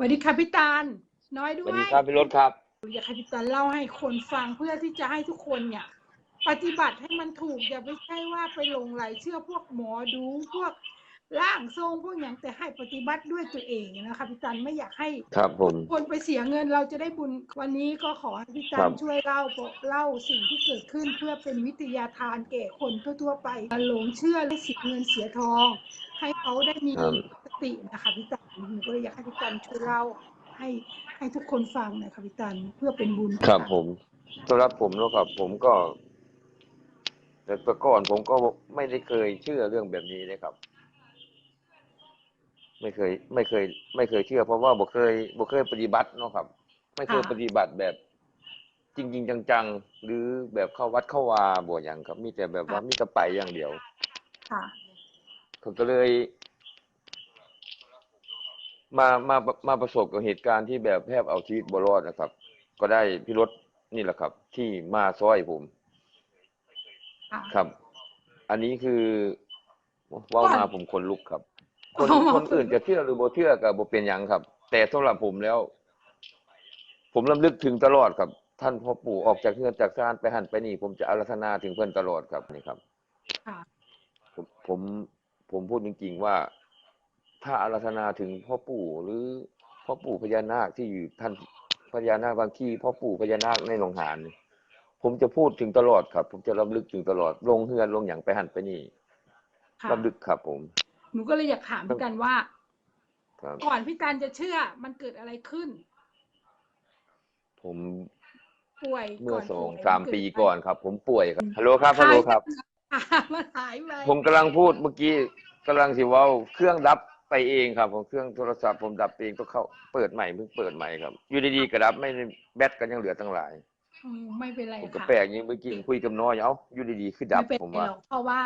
สวัสดีค่ะพี่ตาลน้อยสด้ววัสยดีครับพี่รถครับอยากให้พี่ตาลเล่าให้คนฟังเพื่อที่จะให้ทุกคนเนี่ย ปฏิบัติให้มันถูกอย่าไปใช่ว่าไปหลงไหลเชื่อพวกหมอดูพวกร่างทรงพวกอย่างแต่ให้ปฏิบัติด้วยตัวเองนะคะพี่ตันไม่อยากให้ ครับผม คนไปเสียเงินเราจะได้บุญวันนี้ก็ขอให้พี่ตัครันบ ช่วยเล่าบอกเล่าสิ่งที่เกิดขึ้นเพื่อเป็นวิทยาทานแก่คนทั่วๆไปอย่าหลงเชื่อและเสียเงินเสียทอง ให้เขาได้มีครับส ตินะคะพี่ตันหนูก็เลยอยากให้พี่ตันช่วยเล่าให้ให้ทุกคนฟังหนะคะพี่ตันเพื่อเป็นบุญครับผมสำหรับผมแล้วครับผมก็แต่แต่ก่อนผมก็ไม่ได้เคยเชื่อเรื่องแบบนี้เลยครับ ไม่เคย ไม่เคย ไม่เคยเชื่อ เพราะว่าบ่เคยบ่เคยปฏิบัติเนาะครับ ไม่เคยปฏิบัติแบบจริง ๆ จังๆ หรือแบบเข้าวัดเข้าวาบ่อย่างครับ มีแต่แบบว่ามีแต่ไปอย่างเดียว ค่ะผมก็เลย มามามาประสบกับเหตุการณ์ที่แบบแทบเอาชีวิตบรอดนะครับ ก็ได้พี่รถนี่แหละครับ ที่มาซอยผม ค่ะ ครับ อันนี้คือเว่ามาผมขนลุกครับ คนอ๋อคนอื่นจะเชื่อหรือบ่เชื่อก็บ่เป็นหยังครับ แต่สำหรับผมแล้ว ผมรำลึกถึงตลอดครับ ท่านพ่อปู่ออกจากเฮือนจากซ่านไปหันไปนี่ ผมจะอารัธนาถึงเพื่อนตลอดครับนี่ครับ ค่ะ ผมผมผมพูดจริงๆว่า ถ้าอาราธนาถึงพ่อปู่หรือพ่อปู่พญานาคที่อยู่ท่านพญานาคบางที่พ่อปู่พญานาคในหนองหานนี่ผมจะพูดถึงตลอดครับ ผมจะรำลึกถึงตลอด ลงเฮือนลงอย่างไปหันไปนี่ค่ะรำลึกครับผม หนูก็เลยอยากถามพี่ตันว่าครับก่อนพี่ตันจะเชื่อมันเกิดอะไรขึ้น ผมป่วยเมื่อก่นสองป่วยสามนเกิดปีอะไรก่อนครับ ผมป่วยครับฮัลโหลครับฮัลโหลครับอ่ามันหายไปผมกำลังพูดเมื่อกี้กำลังสิเว่าเครื่องดับ ไปเองครับผมเครื่องโทรศัพท์ผมดับเองต้องเข้าเปิดใหม่เพิ่งเปิดใหม่ครับ อยู่ดีๆก็ดับไม่ได้แบตก็ยังเหลือตั้งหลายอืมไม่เป็นไรผมก็ค่ะแปลกอยังเมื่อกี้คุยกับน้อยเอ้าอยู่ดีๆคือดับไม่เป็นผมไรว่า หรอกเพราะว่า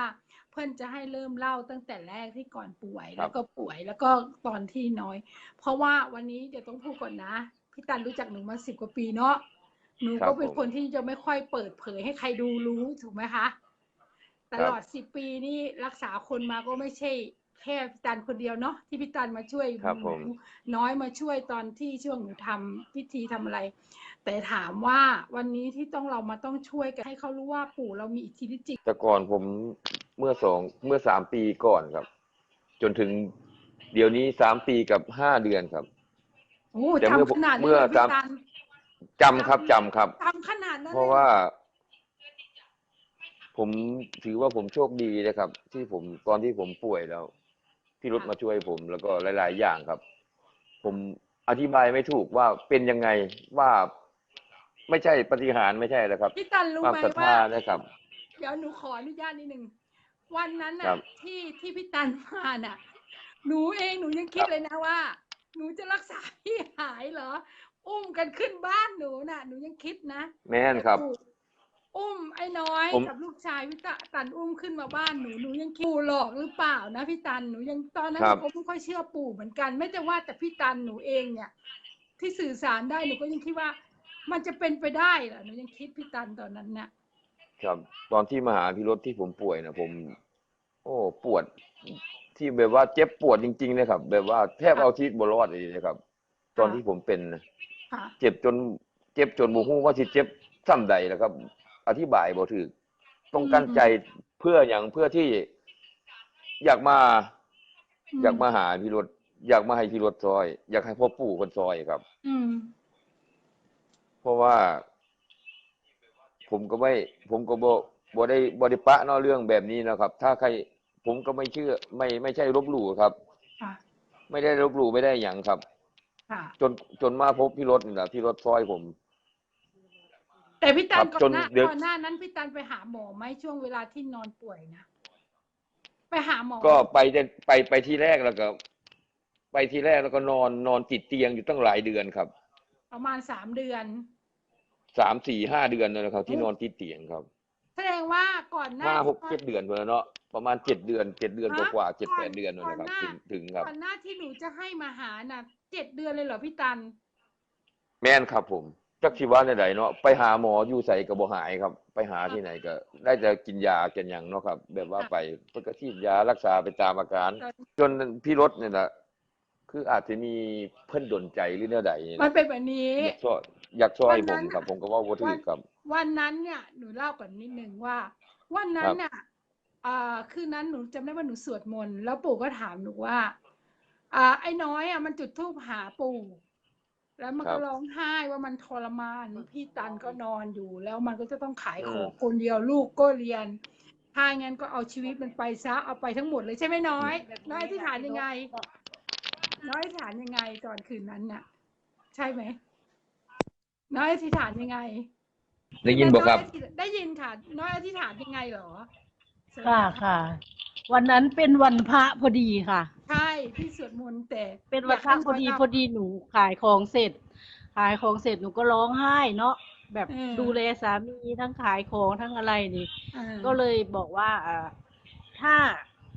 เพื่อนจะให้เริ่มเล่าตั้งแต่แรกที่ก่อนป่วยครัแล้บ วก็ป่วยแล้วก็ตอนที่น้อย เพราะว่าวันนี้เดี๋ยวต้องพูดก่อนนะพี่ตันรู้จักหนูมาสิบกว่าปีเนาะหนูก็เป็นคนที่จะไม่ค่อยเปิดเผยให้ใครดูรู้ถูกไหมคะ ตลอดสิบปีนี่รักษาคนมาก็ไม่ใช่ แค่พี่ตันคนเดียวเนาะที่พี่ตันมาช่วยครับหผนูมน้อยมาช่วยตอนที่ช่วงหนูทำพิธีทำอะไร แต่ถามว่าวันนี้ที่ต้องเรามาต้องช่วยกันให้เขารู้ว่าปู่เรามีอิทธิฤทธิ์จริงแต่ก่อนผมเมื่อสองเมื่อสามปีก่อนครับ จนถึงเดี๋ยวนี้สามปีกับห้าเดือนครับ โอ้แต่เมื่อจำขนาดเมื่นี้อเลยพี่สามตันจำครับจำครับ จำขนาดนั้นเพราะลยว่า ผมถือว่าผมโชคดีนะครับ ที่ผมตอนที่ผมป่วยแล้ว พี่รถมาช่วยผม แล้วก็หลาย ๆ อย่างครับ ผมอธิบายไม่ถูกว่าเป็นยังไงว่าไม่ใช่ปฏิหารย์ไม่ใช่แล้วครับพี่ตันรู้ความไหมศรัทว่า ธานะครับ เดี๋ยวหนูขออนุญาตนิดนึงวันนั้นครัน่ะ บที่ที่พี่ตันมาน่ะ หนูเองหนูยังคิดครับเลยนะว่า หนูจะรักษาพี่หายเหรอ อุ้มกันขึ้นบ้านหนูน่ะ หนูยังคิดนะแม่นครับ แต่ปู่ อุ้มไอ้น้อยผมกับลูกชายพี่ตะตันอุ้มขึ้นมาบ้านหนูหนูยังคิดปู่หลอกหรือเปล่านะพี่ตันหนูยังตอนนั้นหนูก็ไม่ค่อยเชื่อปู่เหมือนกัน ไม่แต่ว่าแต่พี่ตันหนูเองเนี่ย ที่สื่อสารได้หนูก็ยังคิดว่า มันจะเป็นไปได้เหรอหนูยังคิดพี่ตันตอนนั้นเนี่ยครับ ตอนที่มาหาพี่รถที่ผมป่วยนะผม โอ้ปวด ที่แบบว่าเจ็บปวดจริงๆเลยครับ แบบว่าแทบเอาชีวิตบรอดเลยนะครับ ตอนที่ผมเป็นนะค่ะเจ็บจน เจ็บจนบ่ฮู้ว่าสิเจ็บซ้ำใดแล้วครับ อธิบายบ่ถูกต้องกั้นใจเพื่ออย่างเพื่อที่อยากมา อยากมาหาพี่รถอยากมาให้พี่รถซอย อยากให้พ่อปู่คนซอยครับ อืมเพราะว่า ผมก็ไม่ ผมก็บ่บ่ได้บ่ได้ปะเนาะเรื่องแบบนี้นะครับ ถ้าใคร ผมก็ไม่เชื่อ ไม่ไม่ใช่ลบหลู่ครับ ค่ะ ไม่ได้ลบหลู่ไม่ได้หยังครับ ค่ะ จนจนมาพบพี่รถนี่แหละที่รถซอยผม แต่พี่ตันครับก่อจนนหน้าเดี๋ยว ก่อนหน้านั้นพี่ตันไปหาหมอไหมช่วงเวลาที่นอนป่วยนะไปหาหมอก็ไปแต่ไปไปที่แรกแล้วก็ ไปที่แรกแล้วก็นอนนอนติดเตียงอยู่ตั้งหลายเดือนครับประมาณสามเดือน สามสี่ห้าเดือนเลยนะครับที่นอนติดเตียงครับแสดงว่าก่อนหน้าห้าหกเจ็ดเดือนพอแล้วเนาะประมาณเจ็ดเดือนเจ็ดเดือนฮะกว่าๆเจ็ดก่แปดเดือนนั่นแหละครับก่ถึงถึงครับ ก่อนหน้าที่หนูจะให้มาหาน่ะเจ็ดเดือนเลยเหรอพี่ตัน แม่นครับผม จักสิว่าในใดเนาะไปหาหมออยู่ใส่ก็บ่หายครับ ไปหาที่ไหนก็ ได้แต่กินยากินหยังเนาะครับ แบบว่าไปเพิ่นก็ฉีดยารักษาไปตามอาการ จนพี่รถเนี่ยนะคืออาจจะมีเพิ่นดนใจหรือแนวใดนี่มันนะเป็นแบบนี้ อยากช่วยอยากช่วยวันผนั้มนครับ ผมก็เว่าบ่ถูกครับ วันนั้นเนี่ยหนูเล่าก่อนนิดนึงว่า วันนั้นน่ะอ่าคืนนั้นหนูจำได้ว่าหนูสวดมนต์แล้วปู่ก็ถามหนูว่า อ่า ไอ้น้อยอะมันจุดธูปหาปู่ แล้วมันครัก็บร้องไห้ว่ามันทรมาน พี่ตันก็นอนอยู่ แล้วมันก็จะต้องขายของอืมคนเดียวลูกก็เรียน ถ้างั้นก็เอาชีวิตมันไปซะเอาไปทั้งหมดเลยใช่ไหมน้อย น้อยอธิษฐานยังไง น้อยอธิษฐานยังไงตอนคืนนั้นน่ะ ใช่ไหมน้อยอธิษฐานยังไง ได้ยินบ่ครับน้อยอธิษได้ยินค่ะ น้อยอธิษฐานยังไงเหรอค่ะค่ะ วันนั้นเป็นวันพระพอดีค่ะ ใช่พี่สวดมนต์แต่เป็นวันพระพอดีพอดีหนูขายของเสร็จ ขายของเสร็จหนูก็ร้องไห้เนาะแบบดูแลสามีทั้งขายของทั้งอะไรนี่อ่าก็เลยบอกว่าอ่าถ้า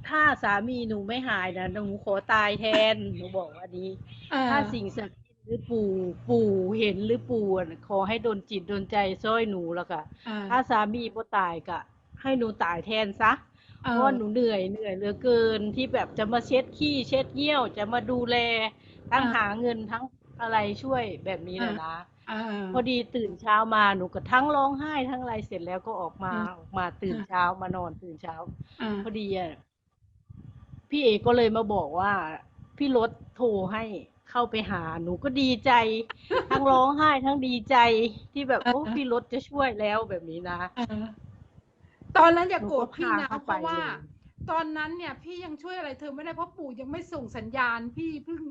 ถ้าสามีหนูไม่หายนะหนูขอตายแทนหนูบอกว่านี้อ่ถ้าสิ่งศักดิ์สิทธิ์หรือปู่ปู่เห็นหรือปู่อะขอให้โดนจิตโดนใจซ้อยหนูแล้วก็อ่าถ้าสามีบ่ตายก็ให้หนูตายแทนซะ เออเพราะว่าหนูเหนื่อยเหนื่อยเหลือเกินที่แบบจะมาเช็ดขี้เช็ดเยี่ยว จะมาดูแลทั้งหาเงินทั้งอะไรช่วยแบบนี้นะนะอ่าพอดีตื่นเช้ามาหนูก็ทั้งร้องไห้ทั้งอะไรเสร็จแล้วก็ออกมาอืมออกมาตื่นเช้ามานอนตื่นเช้าอ่าพอดีอะพี่เอกก็เลยมาบอกว่า พี่รถโทรให้เข้าไปหาหนูก็ดีใจ ทั้งร้องไห้ทั้งดีใจที่แบบโอ้พี่รถจะช่วยแล้วแบบนี้นะอ่า ตอนนั้นอย่าโกรธหนูก็พี่พานะเข้าเพไปราะว่าเลยตอนนั้นเนี่ยพี่ยังช่วยอะไรเธอไม่ได้เพราะปู่ยังไม่ส่งสัญญาณพี่เพิ่ง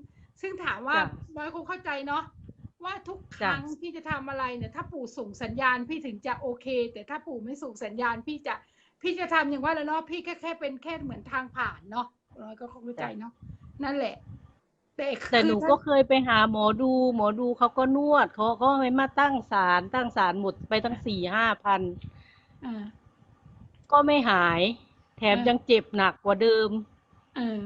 ซึ่งถามว่าจ้ะน้อยคงเข้าใจเนาะว่าทุกคจ้ะรั้งที่จะทำอะไรเนี่ย ถ้าปู่ส่งสัญญาณพี่ถึงจะโอเค แต่ถ้าปู่ไม่ส่งสัญญาณพี่จะพี่จะทำอย่างว่าแล้วเนาะพี่แค่แค่เป็นแค่เหมือนทางผ่านเนาะน้อยก็คงเข้าใจเนาะนั่นแหละ แต่แต่หนูคือก็ถ้าเคยไปหาหมอดู หมอดูเขาก็นวดเขาก็ให้มาตั้งศาลตั้งศาลหมดไปตั้งสี่ห้าพันอ่า ก็ไม่หาย แถมอ่ายัยังเจ็บหนักกว่าเดิมเออ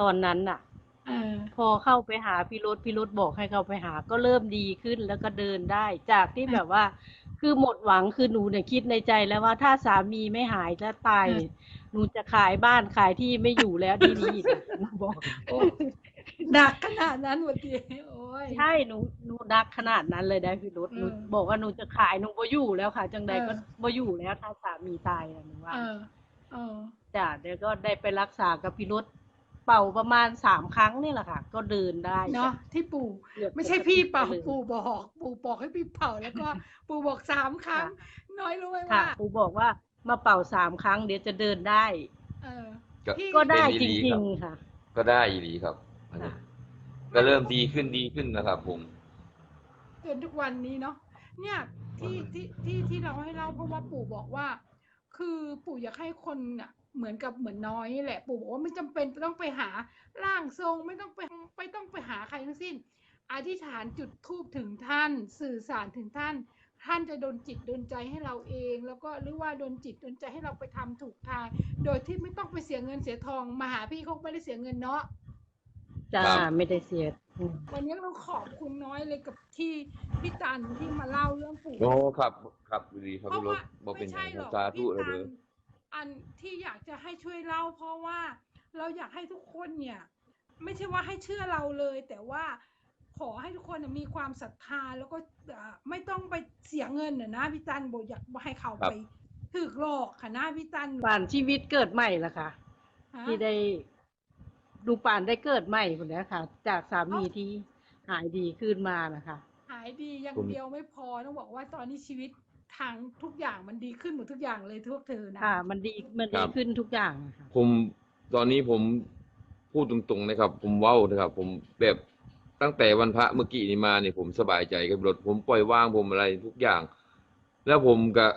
ตอนนั้นน่ะเออพอเข้าไปหาพี่รถพี่รถบอกให้เข้าไปหา ก็เริ่มดีขึ้นแล้วก็เดินได้ จากที่แบบว่า คือหมดหวังคือหนูเนี่ยคิดในใจแล้วว่าถ้าสามีไม่หายและตายเนี่ยหนูจะขายบ้านขายที่ไม่อยู่แล้วที่นี่นะหนูบอกโอ้ยหนักขนาดนั้นหมดทีโอ้ย ใช่หนูหนูนักขนาดนั้นเลยได้พี่รถหนูเออบอกว่าหนูจะขายหนูบ่อยู่แล้วค่ะ จังใดก็เออ บ่อยู่แล้วถ้าสามีตายนะหนูว่าเออ เออ จ้ะเดี๋ยวก็ได้ไปรักษากับพี่รถเป่าประมาณสามครั้งนี่แหละค่ะ ก็เดินได้เนาะที่ปู่ เกือบไม่ใช่พี่เป่า ปกติปู่บอก ปู่บอกให้พี่เป่าแล้วก็ ปู่บอกสามครั้ง น้อยรู้ไหมค่ะว่า ครูบอกว่ามาเป่าสามครั้งเดี๋ยวจะเดินได้ เออก็ พี่ก็ได้เป็นจดีๆริครังบๆค่ะ ก็ได้อีหลีครับอันนี้ค่ะ ก็เริ่มดีขึ้นดีขึ้นนะครับผมจนทุกวันนี้เนาะเนี่ยที่ที่ที่ที่เราให้เล่าเพราะว่าปู่บอกว่า คือปู่อยากให้คนอะเหมือนกับเหมือนน้อยแหละ ปู่บอกว่าไม่จำเป็นต้องไปหาร่างทรงไม่ต้องไปไม่ต้องไปหาใครทั้งสิ้น อธิษฐานจุดทูบถึงท่าน สื่อสารถึงท่าน ท่านจะดนจิตดนใจให้เราเอง แล้วก็หรือว่าดนจิตดนใจให้เราไปทำถูกทาง โดยที่ไม่ต้องไปเสียเงินเสียทองมาหาพี่เขาไม่ได้เสียเงินเนาะ จ้าครับ ไม่ได้เสียอืมวันนี้เราขอบคุณน้อยเลยกับที่พี่ตันที่มาเล่าเรื่องปู่ โอ้ครับครับดีครับเพราะพี่รถว่าบ่เป็ไม่นหใช่ยังหรอกสาธุพี่เลยตัเด้นอ อันที่อยากจะให้ช่วยเล่า เพราะว่าเราอยากให้ทุกคนเนี่ย ไม่ใช่ว่าให้เชื่อเราเลย แต่ว่าขอให้ทุกคนน่ะมีความศรัทธาแล้วก็เอ่อไม่ต้องไปเสียเงินน่ะนะพี่ตันบอกอยากให้เขาครับ ไปถึกหลอกค่ะนะพี่ตันป่านชีวิตเกิดใหม่ละค่ะ ฮะที่ได้ ดูป่านได้เกิดใหม่คนนี้ค่ะ จากสามีที่หายดีขึ้นมานะคะหายดีอย่างผมเดียวไม่พอต้องบอกว่าตอนนี้ชีวิตทางทุกอย่างมันดีขึ้นหมดทุกอย่างเลยทุกเธอนะค่ะ มันดีมันครัดีบ ขึ้นทุกอย่างอะค่ะ ผมตอนนี้ผมพูดตรงๆนะครับ ผมเว้านะครับ ผมแบบตั้งแต่วันพระเมื่อกี้นี้มาเนี่ยผมสบายใจกับรถ ผมปล่อยวางผมอะไรทุกอย่าง แล้วผมก็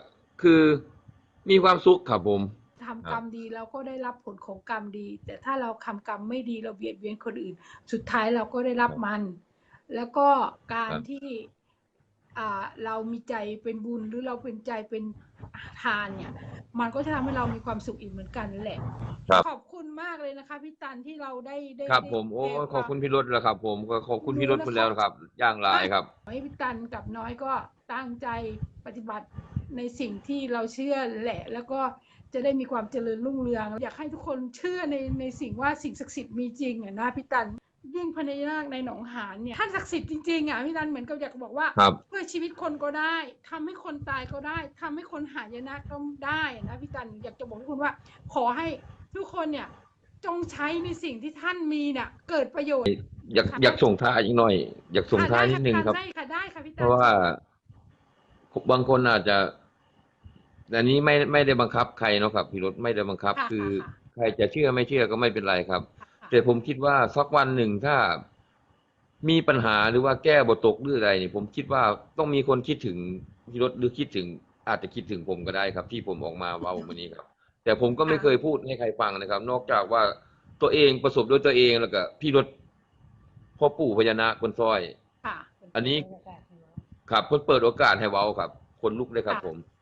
คือมีความสุขครับผม ทำกรรมดีเราก็ได้รับผลของกรรมดี แต่ถ้าเราทำกรรมไม่ดีเราเบียดเบียนคนอื่น สุดท้ายเราก็ได้รับมัน แล้วก็การครับที่อ่าเรามีใจเป็นบุญหรือเราเป็นใจเป็นทานเนี่ย มันก็จะทำให้เรามีความสุขอีกเหมือนกันนั่นแหละครับขอบคุณมากเลยนะคะพี่ตันที่เราได้ได้ครับได้ผมโอ้แชร์ขอบคุณวามพี่รถแล้วครับ ผมก็ขอบคุณพี่รถคุณแล้วนะครับอย่างหลายครับให้พี่ตันกับน้อยก็ตั้งใจปฏิบัติในสิ่งที่เราเชื่อแหละ แล้วก็ จะได้มีความเจริญรุ่งเรือง อยากให้ทุกคนเชื่อในในสิ่งว่าสิ่งศักดิ์สิทธิ์มีจริงอะนะพี่ตันยิ่งพญานาคในหนองหานเนี่ยท่านศักดิ์สิทธิ์จริงๆอะพี่ตันเหมือนกับอยากบอกว่าครับช่วยชีวิตคนก็ได้ทำให้คนตายก็ได้ทำให้คนหายนะก็ได้นะพี่ตันอยากจะบอกทุกคนว่า ขอให้ทุกคนเนี่ยจงใช้ในสิ่งที่ท่านมีเนี่ยเกิดประโยชน์ อยากอยากส่งท้ายอีกหน่อย อยากส่งท้ายนิดนึงครับได้ค่ะได้ค่ะพี่เพตันราะว่า บางคนอาจจะ แต่นี้ไม่ไม่ได้บังคับใครเนาะครับพี่รถไม่ได้บังคับ ค่ะคือค่ะ ใครจะเชื่อไม่เชื่อก็ไม่เป็นไรครับ ค่ะแต่ผมคิดว่าสักวันหนึ่งถ้ามีปัญหาหรือว่าแก้บทตกหรืออะไรนี่ผมคิดว่าต้องมีคนคิดถึงพี่รถหรือคิดถึง อาจจะคิดถึงผมก็ได้ครับ ที่ผมออกมาเว้าวันนี้ครับ แต่ผมก็ไม่เคยพูดให้ใครฟังนะครับ นอกจากว่าตัวเองประสบด้วยตัวเองแล้วก็พี่รถพ่อปู่พญานาคคนซอย ค่ะอันนี้ ครับเพิ่นเปิดโอกาสให้เว้าครับ คนลุกเลยครับ ผมใช่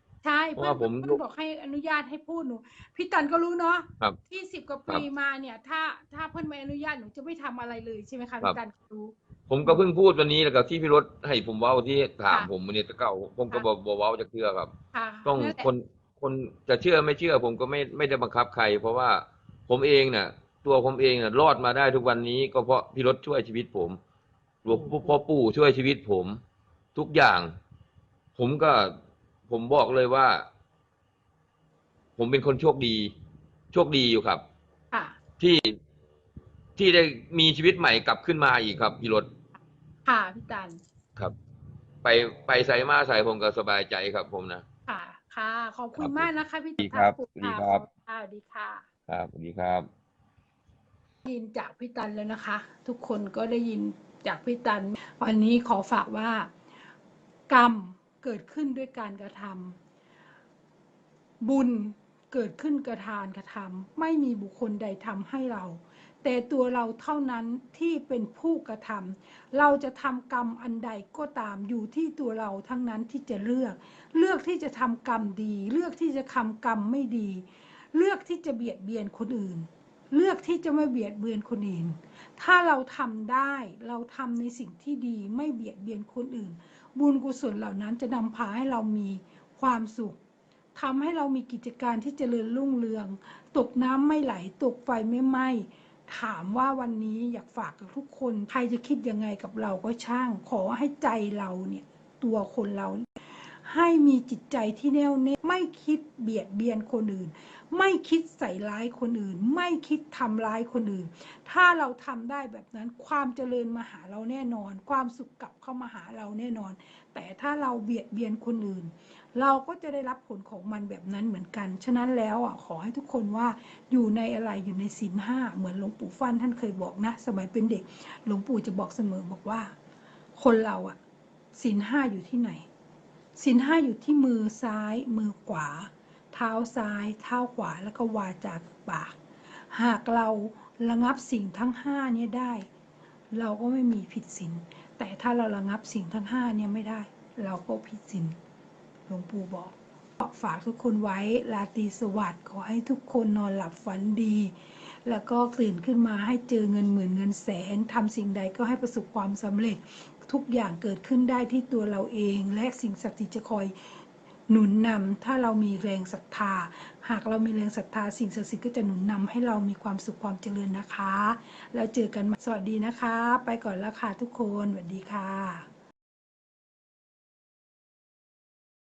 เพราะเพื่อนว่าผมเพื่อนบอกให้อนุญาตให้พูดหนูพี่ตันก็รู้เนาะครับที่สิบกว่าครัปีบมาเนี่ย ถ้าถ้าเพื่อนไม่อนุญาตหนูจะไม่ทำอะไรเลยใช่ไหมคะครับ พี่ตันรู้ ผมก็เพิ่งพูดวันนี้แล้วก็ที่พี่รถให้ผมเว้าที่ถามค่ะ ผมวันนี้แตะเก่าผมก็ค่ะบอกบอกเว้าจะเชื่อครับ ค่ะต้องนั่นแหละคนคนจะเชื่อไม่เชื่อ ผมก็ไม่ไม่ได้บังคับใคร เพราะว่าผมเองน่ะ ตัวผมเองน่ะรอดมาได้ทุกวันนี้ก็เพราะพี่รถช่วยชีวิตผมหลวงพ่อพ่อปู่ช่วยชีวิตผม ทุกอย่าง ผมก็ ผมบอกเลยว่า ผมเป็นคนโชคดี โชคดีอยู่ครับค่ะที่ที่ได้มีชีวิตใหม่กลับขึ้นมาอีกครับพี่รถค่ะพี่ตันครับ ไปไปใส่มาใส่ผมก็สบายใจครับ ผมนะค่ะ ค่ะ ขอบคุครัณบมากนะคะพี่ดีครับปู่ดีครับค่ะสวัสดีค่ะครับสวัสดีครับได้ยินจากพี่ตันแล้วนะคะ ทุกคนก็ได้ยินจากพี่ตัน วันนี้ขอฝากว่ากรรม เกิดขึ้นด้วยการกระทำบุญเกิดขึ้นกระทานกระทำไม่มีบุคคลใดทำให้เรา แต่ตัวเราเท่านั้นที่เป็นผู้กระทำเราจะทำกรรมอันใดก็ตามอยู่ที่ตัวเราทั้งนั้นที่จะเลือก เลือกที่จะทำกรรมดี เลือกที่จะทำกรรมไม่ดี เลือกที่จะเบียดเบียนคนอื่น เลือกที่จะไม่เบียดเบียนคนอื่น ถ้าเราทำได้เราทำในสิ่งที่ดีไม่เบียดเบียนคนอื่น บุญกุศลเหล่านั้นจะนำพาให้เรามีความสุขทำให้เรามีกิจการที่เจริญรุ่งเรือง ตกน้ำไม่ไหล ตกไฟไม่ไหม้ถามว่าวันนี้อยากฝากกับทุกคน ใครจะคิดยังไงกับเราก็ช่าง ขอให้ใจเราเนี่ย ตัวคนเรา ให้มีจิตใจที่แน่วแน่ไม่คิดเบียดเบียนคนอื่น ไม่คิดใส่ร้ายคนอื่น ไม่คิดทำร้ายคนอื่น ถ้าเราทำได้แบบนั้นความเจริญมาหาเราแน่นอน ความสุขกลับเข้ามาหาเราแน่นอน แต่ถ้าเราเบียดเบียนคนอื่น เราก็จะได้รับผลของมันแบบนั้นเหมือนกัน ฉะนั้นแล้วอะขอให้ทุกคนว่าอยู่ในอะไรอยู่ในศีลห้าเหมือนหลวงปู่ฟั่นท่านเคยบอกนะ สมัยเป็นเด็กหลวงปู่จะบอกเสมอบอกว่า คนเราอะศีลห้าอยู่ที่ไหน ศีลห้าอยู่ที่มือซ้าย มือขวา เท้าซ้าย เท้าขวาแล้วก็วาจากปาก หากเราระงับสิ่งทั้งห้านี่ยได้ เราก็ไม่มีผิดศีลแต่ถ้าเราระงับสิ่งทั้งห้านี่ยไม่ได้ เราก็ผิดศีลหลวงปู่บอกฝากทุกคนไว้ราตรีสวัสดิ์ขอให้ทุกคนนอนหลับฝันดี แล้วก็ตื่นขึ้นมาให้เจอเงินหมื่นเงินแสนทำสิ่งใดก็ให้ประสบความสำเร็จ ทุกอย่างเกิดขึ้นได้ที่ตัวเราเอง และสิ่งศักดิ์สิทธิ์จะคอยหนุนนำถ้าเรามีแรงศรัทธา หากเรามีแรงศรัทธาสิ่งศักดิ์สิทธิ์ก็จะหนุนนำให้เรามีความสุขความเจริญนะคะ แล้วเจอกันม่สวัสดีนะคะ ไปก่อนแล้วค่ะทุกคนสวัสดีค่ะ